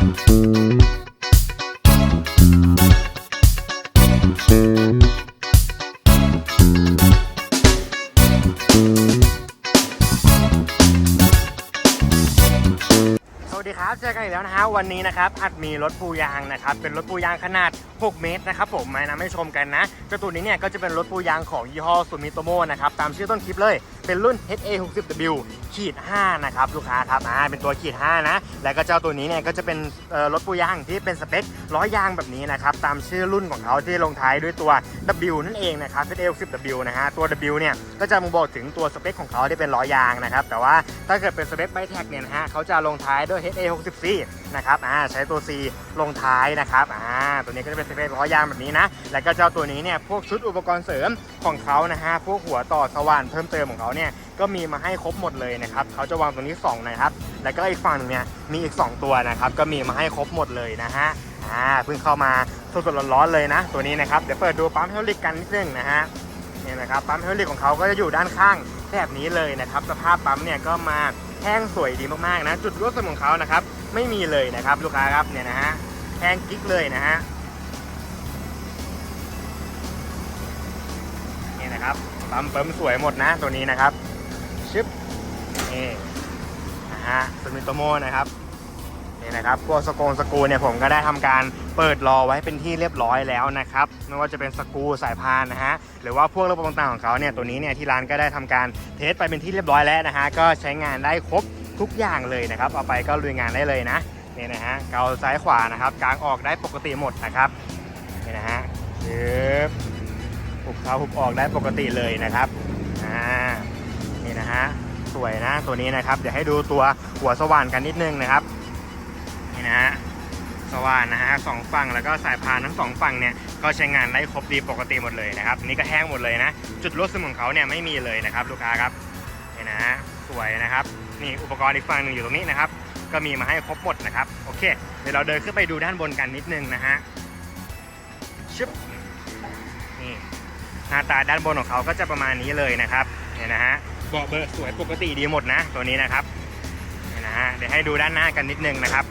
สวัสดีครับ เจอกันอีกแล้วนะฮะวันนี้นะครับอัดมีรถปูยางนะครับเป็นรถปูยางขนาด 6 เมตรนะครับผมมานำให้ชมกันนะเจ้าตัวนี้เนี่ยก็จะเป็นรถปูยางของยี่ห้อซูมิโตโมนะครับตามชื่อต้นคลิปเลยเป็นรุ่น HA60W ขีด5นะครับลูกค้าครับอ่าเป็นตัวขีด5นะ แล้วก็เจ้าตัวนี้เนี่ยก็จะเป็นรถปูยางที่เป็นสเปคล้อยางแบบนี้นะครับตามชื่อรุ่นของเขาที่ลงท้ายด้วยตัว W นั่นเองนะครับ HA60W นะฮะตัว W เนี่ยก็จะมาบอกถึงตัวสเปคของเขาที่เป็นล้อยางนะครับแต่ว่าถ้าเกิดเป็นสเปคไบแท็กเนี่ยนะฮะเขาจะลงท้ายด้วย HA64 นะครับอ่าใช้ตัว C ลงท้ายนะครับอ่าตัวนี้ก็จะเป็นสเปคล้อยางแบบนี้นะแล้วก็เจ้าตัวนี้เนี่ยพวกชุดอุปกรณ์เสริมของเขานะฮะพวกหัวต่อสว่านเพิ่มเติมของเขาเนี่ยก็มีมาให้ครบหมดเลยนะครับเขาจะวางตรงนี้สองนะครับแล้วก็อีกฝั่งหนึงเนี่ยมีอีกสองตัวนะครับก็มีมาให้ครบหมดเลยนะฮะอ่าเพิ่งเข้ามาสดๆร้อนๆเลยนะ ตัวนี้นะครับเดี๋ยวเปิดดูปั๊มเฮลิกกันนิดนึงนะฮะเนี่ยนะครับปั๊มเฮลิกของเขาก็จะอยู่ด้านข้างแบบนี้เลยนะครับสภาพปั๊มเนี่ยก็มาแห้งสวยดีมากๆนะ จุดรั่วซึมของเขานะครับไม่มีเลยนะครับลูกค้าครับเนี่ยนะฮะแห้งกิ๊กเลยนะฮะ นะครับปั๊มเปิมสวยหมดนะตัวนี้นะครับชึบนี่นะฮะสมิโตโมนะครับนี่นะครับพวกสกงสกูเนี่ยผมก็ได้ทำการเปิดรอไว้เป็นที่เรียบร้อยแล้วนะครับไม่ว่าจะเป็นสกูสายพานนะฮะหรือว่าพวกระบบต่างๆของเขาเนี่ยตัวนี้เนี่ยที่ร้านก็ได้ทำการเทสไปเป็นที่เรียบร้อยแล้วนะฮะก็ใช้งานได้ครบทุกอย่างเลยนะครับเอาไปก็ลุยงานได้เลยนะนี่นะฮะเกาซ้ายขวานะครับกลางออกได้ปกติหมดนะครับนี่นะฮะเข้าหุบออกได้ปกติเลยนะครับอ่านี่นะฮะสวยนะตัวนี้นะครับ เดี๋ยวให้ดูตัวหัวสว่านกันนิดนึงนะครับนี่นะฮะสว่านนะฮะสองฝั่งแล้วก็สายพานทั้งสองฝั่งเนี่ยก็ใช้งานได้ครบดีปกติหมดเลยนะครับนี่ก็แห้งหมดเลยนะ จุดรั่วซึมของเขาเนี่ยไม่มีเลยนะครับ ลูกค้าครับนี่นะฮะสวยนะครับนี่อุปกรณ์อีกฝั่งหนึ่งอยู่ตรงนี้นะครับ ก็มีมาให้ครบหมดนะครับโอเคเดี๋ยวเราเดินขึ้นไปดูด้านบนกันนิดนึงนะฮะชึบนี่ หน้าตาด้านบนของเขาก็จะประมาณนี้เลยนะครับเนี่ยนะฮะเบาะเบอร์สวยปกติดีหมดนะตัวนี้นะครับเนี่ยนะฮะเดี๋ยวให้ดูด้านหน้ากันนิดนึงนะครับ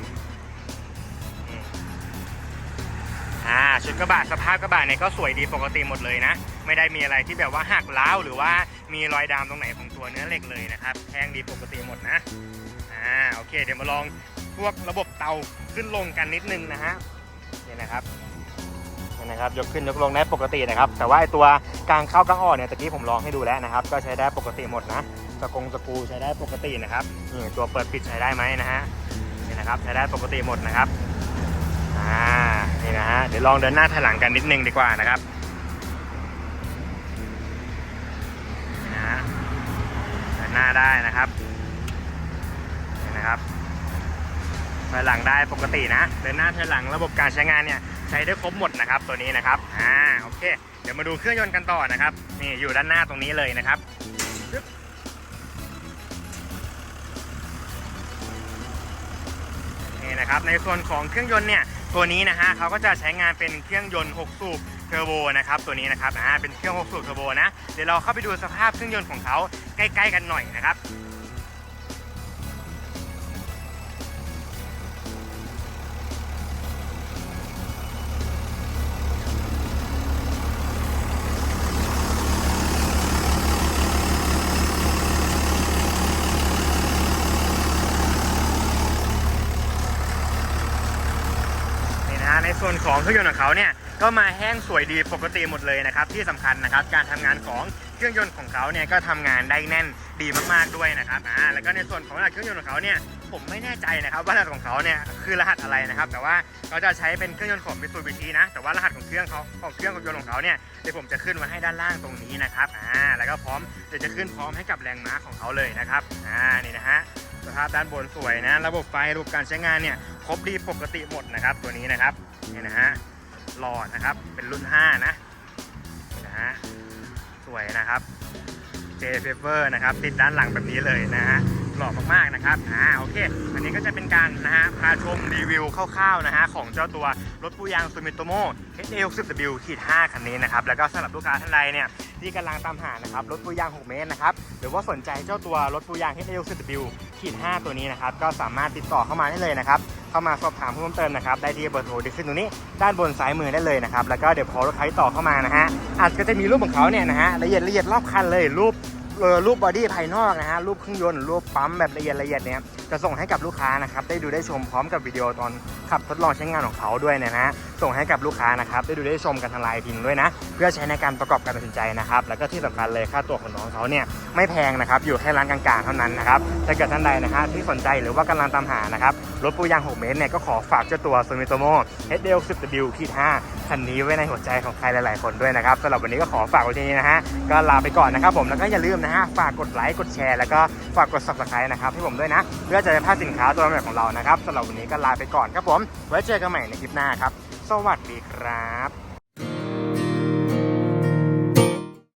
อ่าชุดกระบะสภาพกระบะเนี่ยก็สวยดีปกติหมดเลยนะ ไม่ได้มีอะไรที่แบบว่าหักล้าวหรือว่ามีรอยดามตรงไหนของตัวเนื้อเหล็กเลยนะครับแห้งดีปกติหมดนะอ่าโอเค เดี๋ยวมาลองพวกระบบเตาขึ้นลงกันนิดนึงนะฮะเนี่นะครับ นะครับยกขึ้นยกลงได้ปกตินะครับ แต่ว่าไอตัวกลางเข้ากลางออกเนี่ยตะกี้ผมลองให้ดูแล้วนะครับ ก็ใช้ได้ปกติหมดนะสกงสกรูใช้ได้ปกตินะครับนี่ตัวเปิดปิดใช้ได้ไหมนะฮะนี่นะครับใช้ได้ปกติหมดนะครับอ่านี่นะฮะเดี๋ยวลองเดินหน้าถอยหลังกันนิดนึงดีกว่านะครับนี่นะฮะเดินหน้าได้นะครับนี่นะครับถอยหลังได้ปกตินะ เดินหน้าถอยหลังระบบการใช้งานเนี่ย ใช้ได้ครบหมดนะครับตัวนี้นะครับอ่าโอเค เดี๋ยวมาดูเครื่องยนต์กันต่อนะครับนี่อยู่ด้านหน้าตรงนี้เลยนะครับปึ๊บนี่นะครับในส่วนของเครื่องยนต์เนี่ยตัวนี้นะฮะเขาก็จะใช้งานเป็นเครื่องยนต์ 6 สูบเทอร์โบนะครับตัวนี้นะครับอ่าเป็นเครื่อง 6 สูบเทอร์โบนะเดี๋ยวเราเข้าไปดูสภาพเครื่องยนต์ของเขาใกล้ ๆ กันหน่อยนะครับ ในส่วนของเครื่องยนต์ของเขาเนี่ยก็มาแห้งสวยดีปกติหมดเลยนะครับที่สำคัญนะครับการทำงานของเครื่องยนต์ของเขาเนี่ยก็ทำงานได้แน่นดีมากๆด้วยนะครับอ่าแล้วก็ในส่วนของรหัสเครื่องยนต์ของเขาเนี่ยผมไม่แน่ใจนะครับว่ารหัสของเขาเนี่ยคือรหัสอะไรนะครับ แต่ว่าเขาจะใช้เป็นเครื่องยนต์ของ Mitsubishi นะแต่ว่ารหัสของเครื่องเขาของเครื่องยนต์ของเขาเนี่ยเดี๋ยวผมจะขึ้นไว้ให้ด้านล่างตรงนี้นะครับอ่าแล้วก็พร้อมเดี๋ยวจะขึ้นพร้อมให้กับแรงม้าของเขาเลยนะครับอ่านี่นะฮะสภาพด้านบนสวยนะ ระบบไฟระบบการใช้งานเนี่ยครบดีปกติหมดนะครับตัวนี้นะครับ นี่นะฮะหลอดนะครับเป็นรุ่น 5 นะนี่นะฮะสวยนะครับ J p a p e r นะครับติดด้านหลังแบบนี้เลยนะฮะหล่อมากๆนะครับอ่าโอเค อันนี้ก็จะเป็นการนะฮะพาชมรีวิวคร่าวๆนะฮะของเจ้าตัวรถปูยางซูมิโตโม HA60W ขีด5คันนี้นะครับแล้วก็สำหรับลูกค้าท่านใดเนี่ยที่กำลังตามหานะครับรถปูยาง 6 เมตรนะครับหรือว่าสนใจเจ้าตัวรถปูยาง HA60W ขีด5ตัวนี้นะครับก็สามารถติดต่อเข้ามาได้เลยนะครับ เข้ามาสอบถามเพิ่มเติมนะครับได้ที่เบอร์โทรที่ขึ้นตรงนี้ด้านบนซ้ายมือได้เลยนะครับแล้วก็เดี๋ยวพอรถใครต่อเข้ามานะฮะอาจจะจะมีรูปของเขาเนี่ยนะฮะละเอียดละเอียดรอบคันเลยรูปรูปบอดี้ภายนอกนะฮะรูปเครื่องยนต์รูปปั๊มแบบละเอียดละเอียดเนี่ย จะส่งให้กับลูกค้านะครับได้ดูได้ชมพร้อมกับวิดีโอตอนขับทดลองใช้งานของเขาด้วยนะฮะส่งให้กับลูกค้านะครับได้ดูได้ชมกันทางไลน์พินด้วยนะ เพื่อใช้ในการประกอบการตัดสินใจนะครับ แล้วก็ที่สำคัญเลยค่าตัวของน้องเขาเนี่ยไม่แพงนะครับอยู่แค่ร้านกลางๆเท่านั้นนะครับถ้าเกิดท่านใดนะฮะที่สนใจหรือว่ากำลังตามหานะครับรถปูยาง 6 เมตรเนี่ยก็ขอฝากเจ้าตัว s u m i t o m o HDL 10W ขีด5คันนี้ไว้ในหัวใจของใครหลาย ๆ คนด้วยนะครับสำหรับวันนี้ก็ขอฝากไว้ที่นี้นะฮะก็ลาไปก่อนนะครับผมแล้วก็อย่าลืมนะฮะฝากกดไลค์กดแชร์แล้วก็ฝากกด subscribe นะครับให้ผมด้วยนะเพื่อจะได้พลาดสินค้าตัวใหม่ของเรานะครับสำหรับวันนี้ก็ลาไปก่อนครับผม ไว้เจอกันใหม่ในคลิปหน้าครับ สวัสดีครับ